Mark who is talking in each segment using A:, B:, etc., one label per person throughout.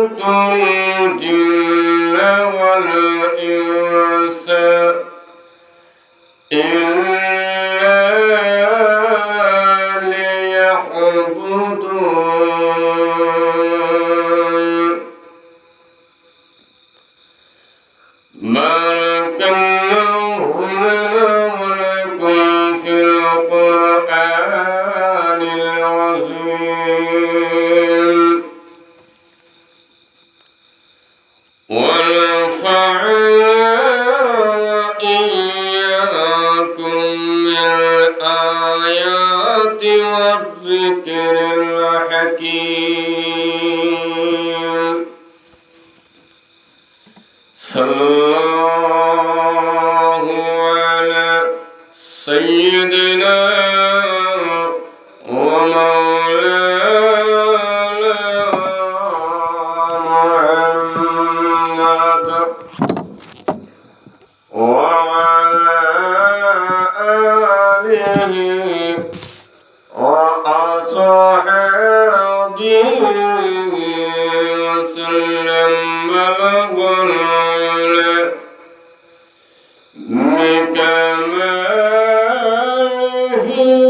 A: خلقت الجن والإنس. بارك وإياكم بالآيات والذكر الحكيم صلى الله وعلى آله وأصحابه وسلم بلغ العلا بكماله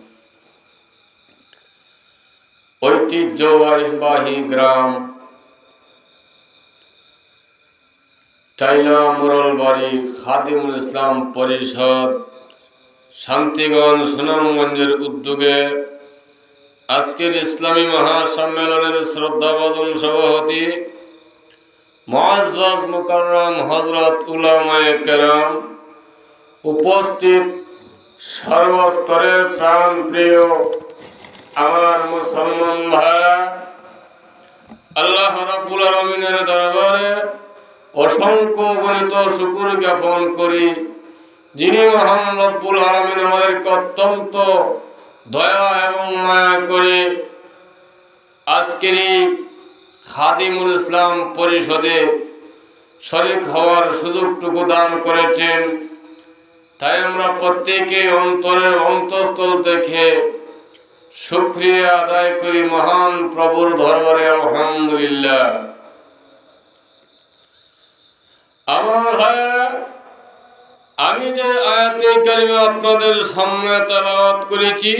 A: ঐতিহ্যবাহী গ্রাম। চাইনা মোরলবাড়ি খাদিমুল ইসলাম পরিষদ, শান্তিগঞ্জ সুনামগঞ্জের উদ্যোগে আজকের ইসলামী মহাসম্মেলনের শ্রদ্ধাভাজন সভাপতি মহাজ মুকাররম হজরত উলামায়ে কেরাম উপস্থিত সর্বস্তরের প্রাণ প্রিয় আমার মুসলমান ভাইরা, আল্লাহ রাব্বুল আলমিনের দরবারে অসংখ্য গণিত শুকুর জ্ঞাপন করি, যিনি মহান রব্বুল আলমিন আমাদেরকে অত্যন্ত দয়া এবং মায়া করে আজকের এই খাদিমুল ইসলাম পরিষদে শরিক হওয়ার সুযোগটুকু দান করেছেন। তাই আমরা প্রত্যেকে অন্তরের অন্তঃস্থল থেকে শুক্রিয়া আদায় করি মহান প্রভুর দরবারে, আলহামদুলিল্লাহ। আমার ভাইরা আমি যে আয়াতে কারিমা আপনাদের সামনে তেলাওয়াত করেছি,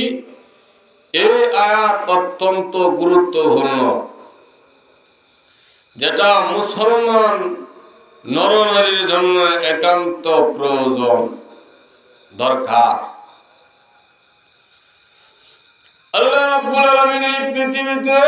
A: এই আয়াত অত্যন্ত গুরুত্বপূর্ণ। যেটা মুসলমান নরনারীর জন্য একান্ত প্রয়োজন, দরকার। আল্লাহ রাব্বুল আলামিন এই পৃথিবীতে